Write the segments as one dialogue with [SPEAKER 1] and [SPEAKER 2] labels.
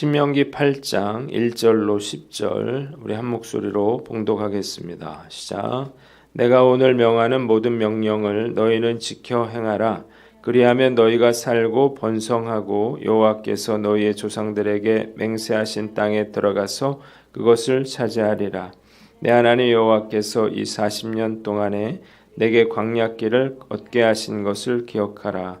[SPEAKER 1] 신명기 8장 1절로 10절 우리 한 목소리로 봉독하겠습니다. 시작. 내가 오늘 명하는 모든 명령을 너희는 지켜 행하라. 그리하면 너희가 살고 번성하고 여호와께서 너희의 조상들에게 맹세하신 땅에 들어가서 그것을 차지하리라. 내 하나님 여호와께서 이 40년 동안에 내게 광야길을 걷게 하신 것을 기억하라.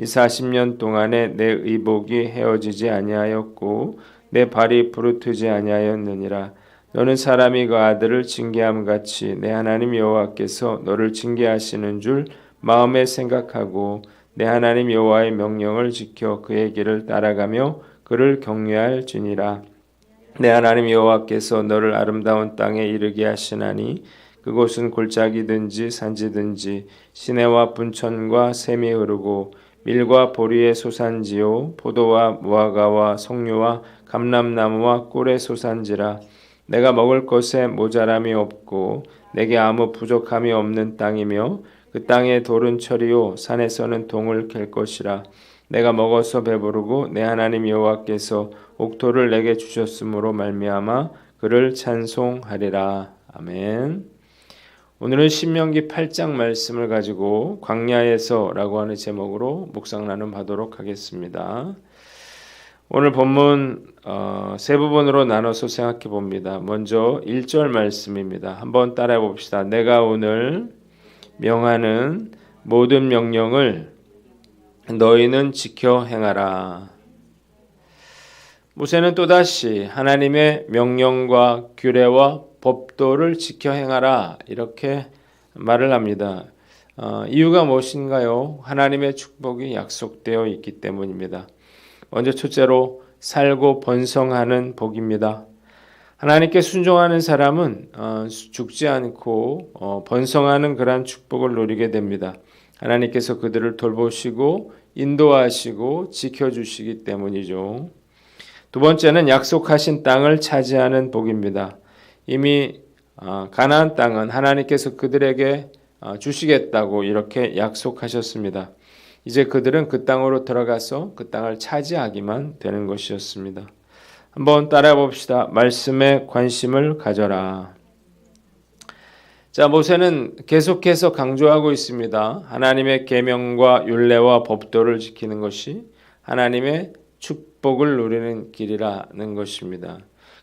[SPEAKER 1] 이 40년 동안에 내 의복이 헤어지지 아니하였고 내 발이 부르트지 아니하였느니라. 너는 사람이 그 아들을 징계함 같이 내 하나님 여호와께서 너를 징계하시는 줄 마음에 생각하고 내 하나님 여호와의 명령을 지켜 그의 길을 따라가며 그를 경외할지니라. 내 하나님 여호와께서 너를 아름다운 땅에 이르게 하시나니 그곳은 골짜기든지 산지든지 시내와 분천과 샘이 흐르고 밀과 보리의 소산지요? 포도와 무화과와 석류와 감람나무와 꿀의 소산지라. 내가 먹을 것에 모자람이 없고 내게 아무 부족함이 없는 땅이며 그 땅의 돌은 철이요 산에서는 동을 캘 것이라. 내가 먹어서 배부르고 내 하나님 여호와께서 옥토를 내게 주셨으므로 말미암아 그를 찬송하리라. 아멘. 오늘은 신명기 8장 말씀을 가지고 광야에서라고 하는 제목으로 묵상 나눔하도록 하겠습니다. 오늘 본문 어, 세 부분으로 나눠서 생각해 봅니다. 먼저 1절 말씀입니다. 한번 따라해 봅시다. 내가 오늘 명하는 모든 명령을 너희는 지켜 행하라. 모세는 또다시 하나님의 명령과 규례와 법도를 지켜 행하라 이렇게 말을 합니다. 어, 이유가 무엇인가요? 하나님의 축복이 약속되어 있기 때문입니다. 먼저 첫째로 살고 번성하는 복입니다. 하나님께 순종하는 사람은 어, 죽지 않고 어, 번성하는 그러한 축복을 누리게 됩니다. 하나님께서 그들을 돌보시고 인도하시고 지켜주시기 때문이죠. 두 번째는 약속하신 땅을 차지하는 복입니다. 이미 어, 가나안 땅은 하나님께서 그들에게 주시겠다고 이렇게 약속하셨습니다. 이제 그들은 그 땅으로 들어가서 그 땅을 차지하기만 되는 것이었습니다. 한번 따라해 봅시다. 말씀에 관심을 가져라. 자, 모세는 계속해서 강조하고 있습니다. 하나님의 계명과 율례와 법도를 지키는 것이 하나님의 축복을 누리는 길이라는 것입니다.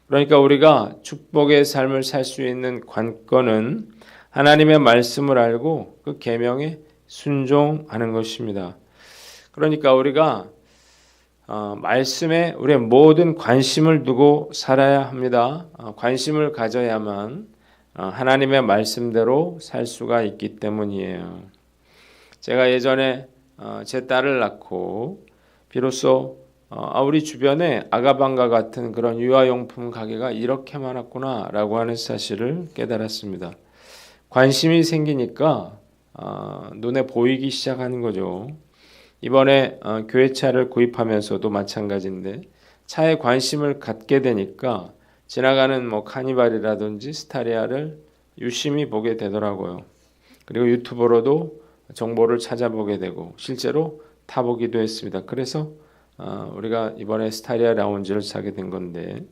[SPEAKER 1] 그러니까 우리가 축복의 삶을 살 수 있는 관건은 하나님의 말씀을 알고 그 계명에 순종하는 것입니다. 그러니까 우리가 어, 말씀에 우리의 모든 관심을 두고 살아야 합니다. 어, 관심을 가져야만 어, 하나님의 말씀대로 살 수가 있기 때문이에요. 제가 예전에 어, 제 딸을 낳고 비로소 어, 아, 우리 주변에 아가방가 같은 그런 유아용품 가게가 이렇게 많았구나라고 하는 사실을 깨달았습니다. 관심이 생기니까 어, 눈에 보이기 시작하는 거죠. 이번에 어, 교회차를 구입하면서도 마찬가지인데 차에 관심을 갖게 되니까 지나가는 뭐 카니발이라든지 스타리아를 유심히 보게 되더라고요. 그리고 유튜브로도 정보를 찾아보게 되고 실제로 타보기도 했습니다. 그래서 어, 우리가 이번에 스타리아 라운지를 사게 된 건데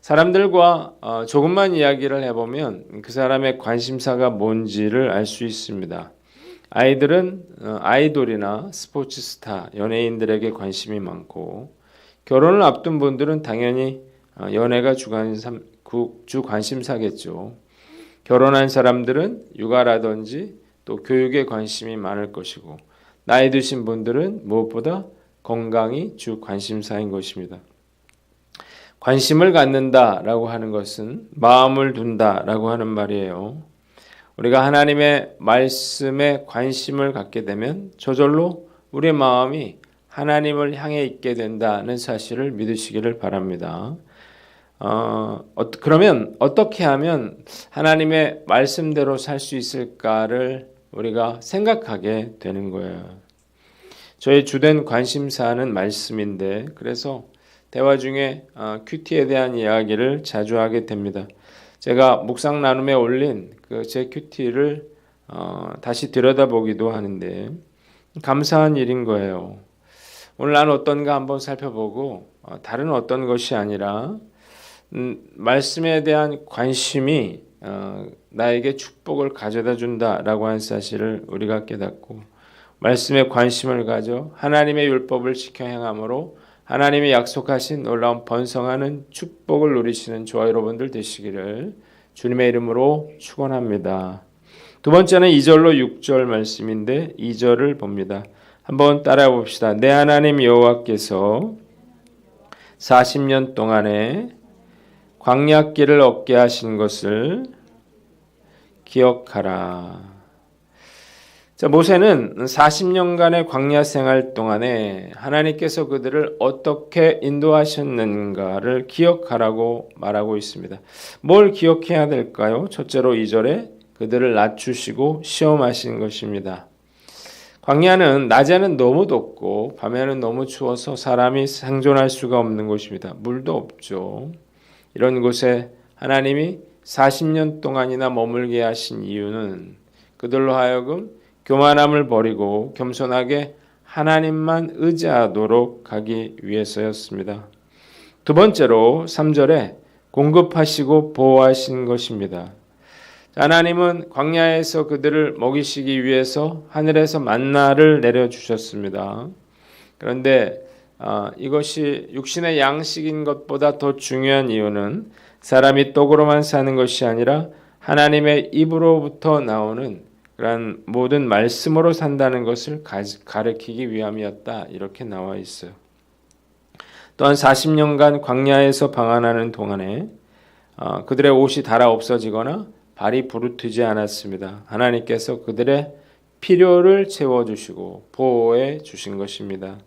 [SPEAKER 1] 사람들과 어, 조금만 이야기를 해보면 그 사람의 관심사가 뭔지를 알 수 있습니다. 아이들은 어, 아이돌이나 스포츠 스타, 연예인들에게 관심이 많고 결혼을 앞둔 분들은 당연히 어, 연애가 주관심, 주 관심사겠죠. 결혼한 사람들은 육아라든지 또 교육에 관심이 많을 것이고 나이 드신 분들은 무엇보다 건강이 주 관심사인 것입니다. 관심을 갖는다라고 하는 것은 마음을 둔다라고 하는 말이에요. 우리가 하나님의 말씀에 관심을 갖게 되면 저절로 우리의 마음이 하나님을 향해 있게 된다는 사실을 믿으시기를 바랍니다. 어, 어, 그러면 어떻게 하면 하나님의 말씀대로 살 수 있을까를 우리가 생각하게 되는 거예요. 저의 주된 관심사는 말씀인데 그래서 대화 중에 어, 큐티에 대한 이야기를 자주 하게 됩니다. 제가 묵상 나눔에 올린 그 제 큐티를 어, 다시 들여다보기도 하는데 감사한 일인 거예요. 오늘 난 어떤가 한번 살펴보고 어, 다른 어떤 것이 아니라 음, 말씀에 대한 관심이 어, 나에게 축복을 가져다 준다라고 하는 사실을 우리가 깨닫고 말씀에 관심을 가져 하나님의 율법을 지켜 행함으로 하나님이 약속하신 놀라운 번성하는 축복을 누리시는 저와 여러분들 되시기를 주님의 이름으로 축원합니다. 두 번째는 2절로 6절 말씀인데 2절을 봅니다. 한번 따라해 봅시다. 내 하나님 여호와께서 40년 동안에 광야길을 얻게 하신 것을 기억하라. 자, 모세는 40년간의 광야 생활 동안에 하나님께서 그들을 어떻게 인도하셨는가를 기억하라고 말하고 있습니다. 뭘 기억해야 될까요? 첫째로 2절에 그들을 낮추시고 시험하신 것입니다. 광야는 낮에는 너무 덥고 밤에는 너무 추워서 사람이 생존할 수가 없는 곳입니다. 물도 없죠. 이런 곳에 하나님이 40년 동안이나 머물게 하신 이유는 그들로 하여금 교만함을 버리고 겸손하게 하나님만 의지하도록 하기 위해서였습니다. 두 번째로 3절에 공급하시고 보호하신 것입니다. 하나님은 광야에서 그들을 먹이시기 위해서 하늘에서 만나를 내려 주셨습니다. 그런데 어, 이것이 육신의 양식인 것보다 더 중요한 이유는 사람이 떡으로만 사는 것이 아니라 하나님의 입으로부터 나오는 그러한 모든 말씀으로 산다는 것을 가르치기 위함이었다. 이렇게 나와 있어요. 또한 40년간 광야에서 방한하는 동안에 어, 그들의 옷이 닳아 없어지거나 발이 부르트지 않았습니다. 하나님께서 그들의 필요를 채워주시고 보호해 주신 것입니다.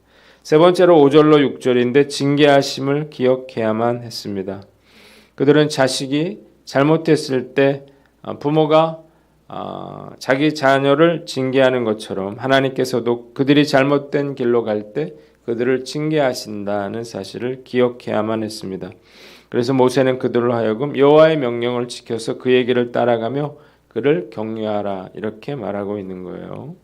[SPEAKER 1] 세 번째로 5절로 6절인데 징계하심을 기억해야만 했습니다. 그들은 자식이 잘못했을 때 어, 부모가 어, 자기 자녀를 징계하는 것처럼 하나님께서도 그들이 잘못된 길로 갈 때 그들을 징계하신다는 사실을 기억해야만 했습니다. 그래서 모세는 그들로 하여금 여호와의 명령을 지켜서 그의 길을 따라가며 그를 격려하라 이렇게 말하고 있는 거예요.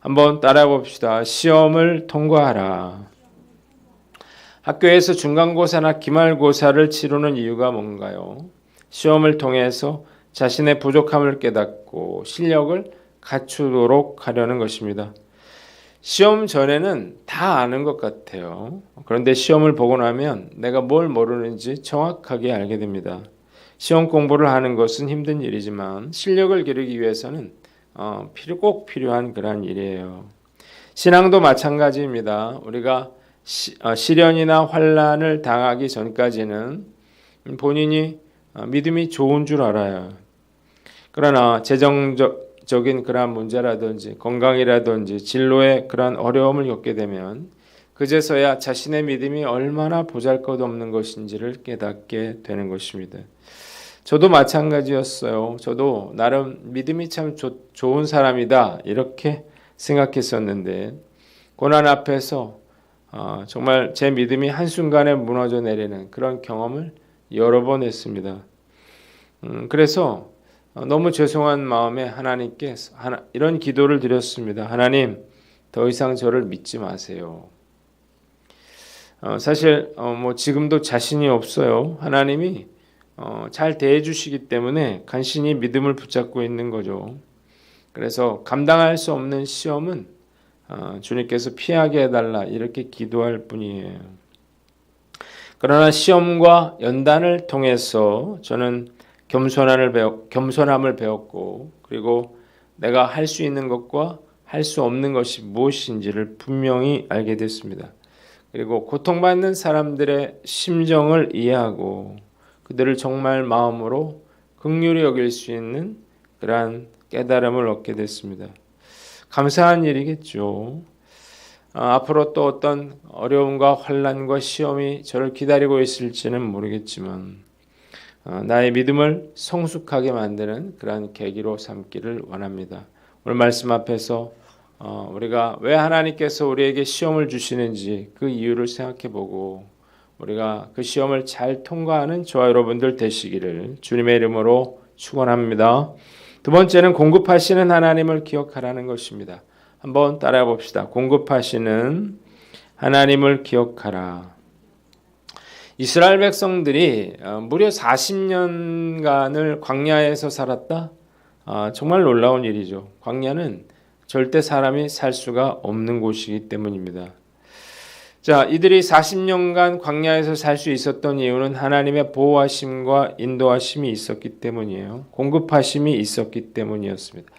[SPEAKER 1] 한번 따라 봅시다. 시험을 통과하라. 학교에서 중간고사나 기말고사를 치르는 이유가 뭔가요? 시험을 통해서 자신의 부족함을 깨닫고 실력을 갖추도록 하려는 것입니다. 시험 전에는 다 아는 것 같아요. 그런데 시험을 보고 나면 내가 뭘 모르는지 정확하게 알게 됩니다. 시험 공부를 하는 것은 힘든 일이지만 실력을 기르기 위해서는 어, 필요 꼭 필요한 그러한 일이에요. 신앙도 마찬가지입니다. 우리가 시, 어, 시련이나 환란을 당하기 전까지는 본인이 어, 믿음이 좋은 줄 알아요. 그러나 재정적인 그러한 문제라든지 건강이라든지 진로에 그러한 어려움을 겪게 되면 그제서야 자신의 믿음이 얼마나 보잘것없는 것인지를 깨닫게 되는 것입니다. 저도 마찬가지였어요. 저도 나름 믿음이 참 조, 좋은 사람이다 이렇게 생각했었는데 고난 앞에서 어, 정말 제 믿음이 한순간에 무너져 내리는 그런 경험을 여러 번 했습니다. 음, 그래서 어, 너무 죄송한 마음에 하나님께 하나, 이런 기도를 드렸습니다. 하나님, 더 이상 저를 믿지 마세요. 어, 사실 어, 뭐 지금도 자신이 없어요. 하나님이 어, 잘 대해 주시기 때문에 간신히 믿음을 붙잡고 있는 거죠. 그래서 감당할 수 없는 시험은 어, 주님께서 피하게 해달라 이렇게 기도할 뿐이에요. 그러나 시험과 연단을 통해서 저는 겸손함을 배웠, 겸손함을 배웠고 그리고 내가 할 수 있는 것과 할 수 없는 것이 무엇인지를 분명히 알게 됐습니다. 그리고 고통받는 사람들의 심정을 이해하고 그들을 정말 마음으로 극률히 여길 수 있는 그러한 깨달음을 얻게 됐습니다. 감사한 일이겠죠. 아, 앞으로 또 어떤 어려움과 환란과 시험이 저를 기다리고 있을지는 모르겠지만 어, 나의 믿음을 성숙하게 만드는 그러한 계기로 삼기를 원합니다. 오늘 말씀 앞에서 어, 우리가 왜 하나님께서 우리에게 시험을 주시는지 그 이유를 생각해 보고 우리가 그 시험을 잘 통과하는 저와 여러분들 되시기를 주님의 이름으로 축원합니다. 두 번째는 공급하시는 하나님을 기억하라는 것입니다. 한번 따라해 봅시다. 공급하시는 하나님을 기억하라. 이스라엘 백성들이 어, 무려 40년간을 광야에서 살았다. 아, 정말 놀라운 일이죠. 광야는 절대 사람이 살 수가 없는 곳이기 때문입니다. 자, 이들이 40년간 광야에서 살 수 있었던 이유는 하나님의 보호하심과 인도하심이 있었기 때문이에요. 공급하심이 있었기 때문이었습니다.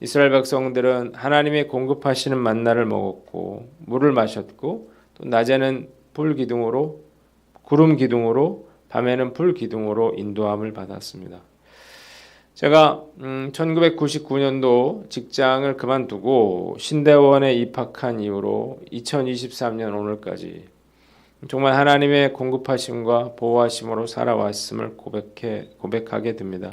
[SPEAKER 1] 이스라엘 백성들은 하나님의 공급하시는 만나를 먹었고 물을 마셨고 또 낮에는 불 기둥으로 구름 기둥으로 밤에는 불 기둥으로 인도함을 받았습니다. 제가 음, 1999년도 직장을 그만두고 신대원에 입학한 이후로 2023년 오늘까지 정말 하나님의 공급하심과 보호하심으로 살아왔음을 고백해 고백하게 됩니다.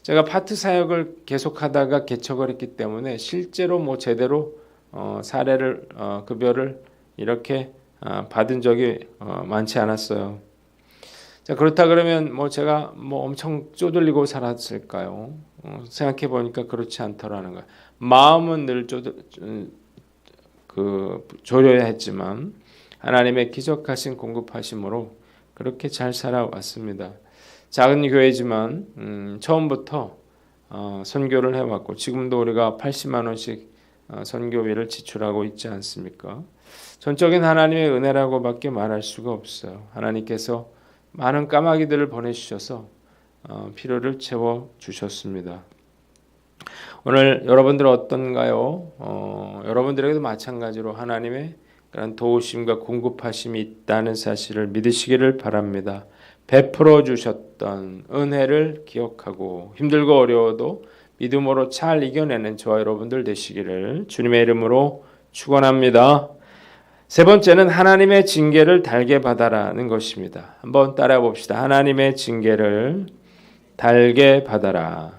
[SPEAKER 1] 제가 파트 사역을 계속하다가 개척을 했기 때문에 실제로 뭐 제대로 어, 사례를 어, 급여를 이렇게 어, 받은 적이 어, 많지 않았어요. 자 그렇다 그러면 뭐 제가 뭐 엄청 쪼들리고 살았을까요? 어, 생각해 보니까 그렇지 않더라는 거야. 마음은 늘 쪼들 그 조려야 했지만 하나님의 기적하신 공급하심으로 그렇게 잘 살아왔습니다. 작은 교회지만 음, 처음부터 어, 선교를 해왔고 지금도 우리가 80만 원씩 어, 선교비를 지출하고 있지 않습니까? 전적인 하나님의 은혜라고밖에 말할 수가 없어요. 하나님께서 많은 까마귀들을 보내주셔서 어, 필요를 채워 주셨습니다. 오늘 여러분들 어떤가요? 어, 여러분들에게도 마찬가지로 하나님의 그런 도우심과 공급하심이 있다는 사실을 믿으시기를 바랍니다. 베풀어 주셨던 은혜를 기억하고 힘들고 어려워도 믿음으로 잘 이겨내는 저와 여러분들 되시기를 주님의 이름으로 축원합니다. 세 번째는 하나님의 징계를 달게 받아라는 것입니다. 한번 따라해 봅시다. 하나님의 징계를 달게 받아라.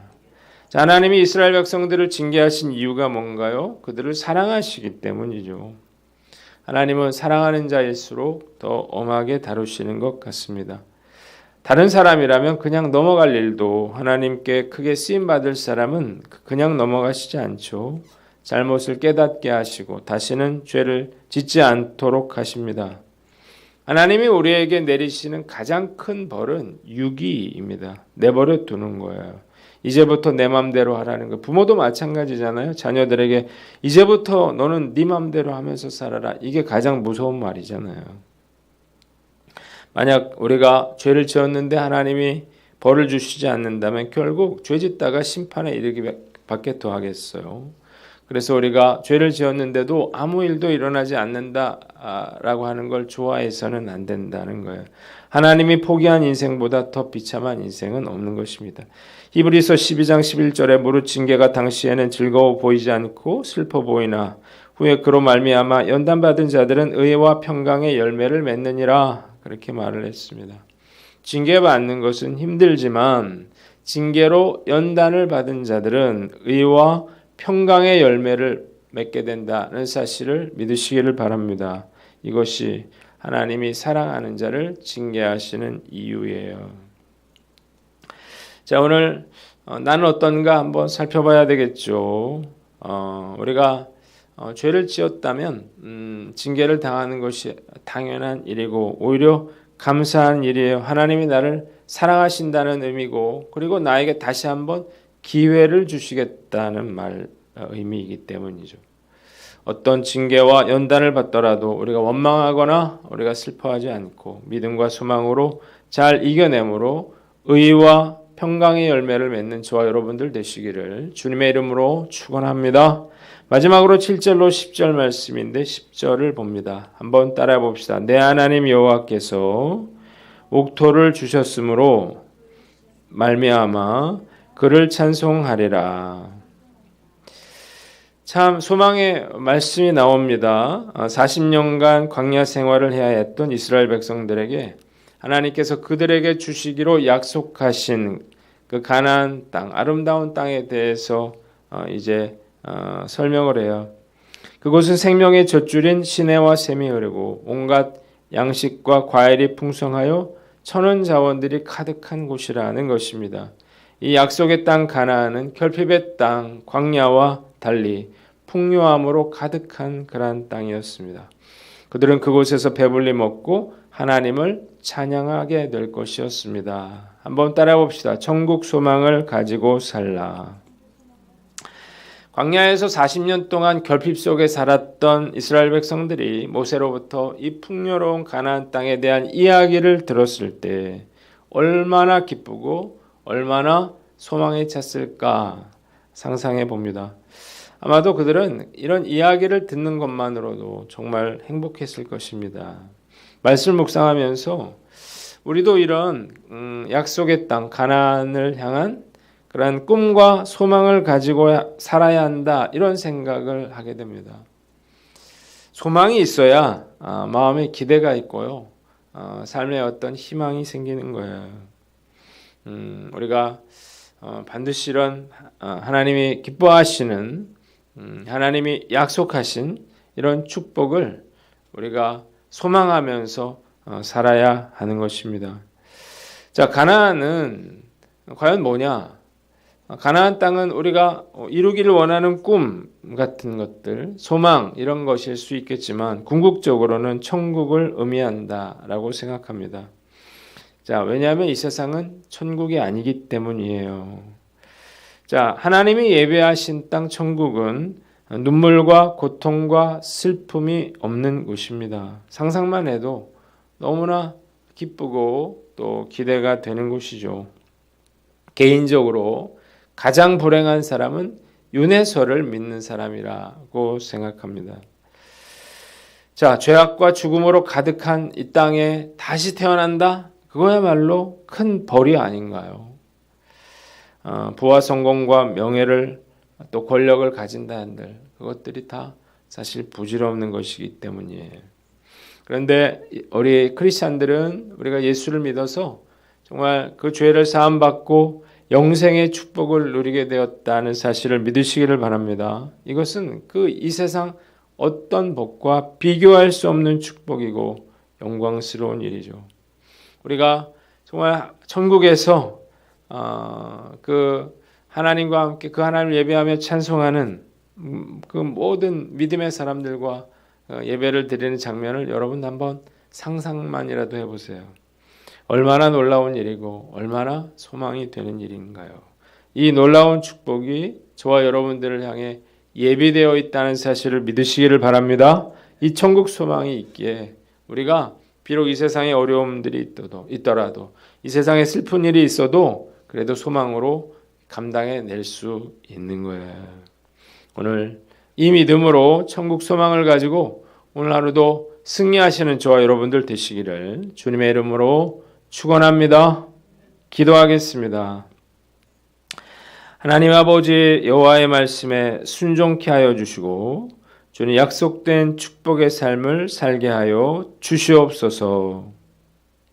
[SPEAKER 1] 자, 하나님이 이스라엘 백성들을 징계하신 이유가 뭔가요? 그들을 사랑하시기 때문이죠. 하나님은 사랑하는 자일수록 더 엄하게 다루시는 것 같습니다. 다른 사람이라면 그냥 넘어갈 일도 하나님께 크게 쓰임 받을 사람은 그냥 넘어가시지 않죠. 잘못을 깨닫게 하시고 다시는 죄를 짓지 않도록 하십니다. 하나님이 우리에게 내리시는 가장 큰 벌은 유기입니다. 내버려 두는 거예요. 이제부터 내 맘대로 하라는 거. 부모도 마찬가지잖아요. 자녀들에게 이제부터 너는 네 맘대로 하면서 살아라. 이게 가장 무서운 말이잖아요. 만약 우리가 죄를 지었는데 하나님이 벌을 주시지 않는다면 결국 죄 짓다가 심판에 이르기 밖에 더 하겠어요. 그래서 우리가 죄를 지었는데도 아무 일도 일어나지 않는다라고 하는 걸 좋아해서는 안 된다는 거예요. 하나님이 포기한 인생보다 더 비참한 인생은 없는 것입니다. 히브리서 12장 11절에 무릇 징계가 당시에는 즐거워 보이지 않고 슬퍼 보이나 후에 그로 말미암아 연단 받은 자들은 의와 평강의 열매를 맺느니라 그렇게 말을 했습니다. 징계 받는 것은 힘들지만 징계로 연단을 받은 자들은 의와 평강의 열매를 맺게 된다는 사실을 믿으시기를 바랍니다. 이것이 하나님이 사랑하는 자를 징계하시는 이유예요. 자, 오늘 어, 나는 어떤가 한번 살펴봐야 되겠죠. 어, 우리가 어, 죄를 지었다면 음, 징계를 당하는 것이 당연한 일이고 오히려 감사한 일이에요. 하나님이 나를 사랑하신다는 의미고 그리고 나에게 다시 한번 기회를 주시겠다는 말 어, 의미이기 때문이죠. 어떤 징계와 연단을 받더라도 우리가 원망하거나 우리가 슬퍼하지 않고 믿음과 소망으로 잘 이겨내므로 의와 평강의 열매를 맺는 저와 여러분들 되시기를 주님의 이름으로 축원합니다. 마지막으로 7절로 10절 말씀인데 10절을 봅니다. 한번 따라해 봅시다. 내 하나님 여호와께서 옥토를 주셨으므로 말미암아 그를 찬송하리라. 참 소망의 말씀이 나옵니다. 40년간 아, 광야 생활을 해야 했던 이스라엘 백성들에게 하나님께서 그들에게 주시기로 약속하신 그 가나안 땅, 아름다운 땅에 대해서 어, 이제 어, 설명을 해요. 그곳은 생명의 젖줄인 시내와 샘이 흐르고 온갖 양식과 과일이 풍성하여 천원 자원들이 가득한 곳이라는 것입니다. 이 약속의 땅 가나안은 결핍의 땅 광야와 달리 풍요함으로 가득한 그러한 땅이었습니다. 그들은 그곳에서 배불리 먹고 하나님을 찬양하게 될 것이었습니다. 한번 따라 봅시다. 천국 소망을 가지고 살라. 광야에서 40년 동안 결핍 속에 살았던 이스라엘 백성들이 모세로부터 이 풍요로운 가나안 땅에 대한 이야기를 들었을 때 얼마나 기쁘고 얼마나 소망에 찼을까 상상해 봅니다. 아마도 그들은 이런 이야기를 듣는 것만으로도 정말 행복했을 것입니다. 말씀 묵상하면서 우리도 이런 음, 약속의 땅 가나안을 향한 그러한 꿈과 소망을 가지고 살아야 한다 이런 생각을 하게 됩니다. 소망이 있어야 아, 마음에 기대가 있고요, 어, 삶에 어떤 희망이 생기는 거예요. 음, 우리가 어, 반드시 이런 어, 하나님이 기뻐하시는 음, 하나님이 약속하신 이런 축복을 우리가 소망하면서 어, 살아야 하는 것입니다. 자, 가나안은 과연 뭐냐? 가나안 땅은 우리가 이루기를 원하는 꿈 같은 것들, 소망 이런 것일 수 있겠지만 궁극적으로는 천국을 의미한다라고 생각합니다. 자, 왜냐하면 이 세상은 천국이 아니기 때문이에요. 자, 하나님이 예배하신 땅 천국은 눈물과 고통과 슬픔이 없는 곳입니다. 상상만 해도 너무나 기쁘고 또 기대가 되는 곳이죠. 개인적으로 가장 불행한 사람은 윤회설을 믿는 사람이라고 생각합니다. 자, 죄악과 죽음으로 가득한 이 땅에 다시 태어난다? 그거야말로 큰 벌이 아닌가요? 어, 부와 성공과 명예를 또 권력을 가진다 한들 그것들이 다 사실 부질없는 것이기 때문이에요. 그런데 우리 크리스천들은 우리가 예수를 믿어서 정말 그 죄를 사함 받고 영생의 축복을 누리게 되었다는 사실을 믿으시기를 바랍니다. 이것은 그 이 세상 어떤 복과 비교할 수 없는 축복이고 영광스러운 일이죠. 우리가 정말 천국에서 어, 그 하나님과 함께 그 하나님을 예배하며 찬송하는 음, 그 모든 믿음의 사람들과 어, 예배를 드리는 장면을 여러분 한번 상상만이라도 해보세요. 얼마나 놀라운 일이고 얼마나 소망이 되는 일인가요? 이 놀라운 축복이 저와 여러분들을 향해 예비되어 있다는 사실을 믿으시기를 바랍니다. 이 천국 소망이 있기에 우리가 비록 이 세상에 어려움들이 있더라도 이 세상에 슬픈 일이 있어도 그래도 소망으로 감당해 낼 수 있는 거예요. 오늘 이 믿음으로 천국 소망을 가지고 오늘 하루도 승리하시는 저와 여러분들 되시기를 주님의 이름으로 축원합니다. 기도하겠습니다. 하나님 아버지 여호와의 말씀에 순종케 하여 주시고 주님 약속된 축복의 삶을 살게 하여 주시옵소서.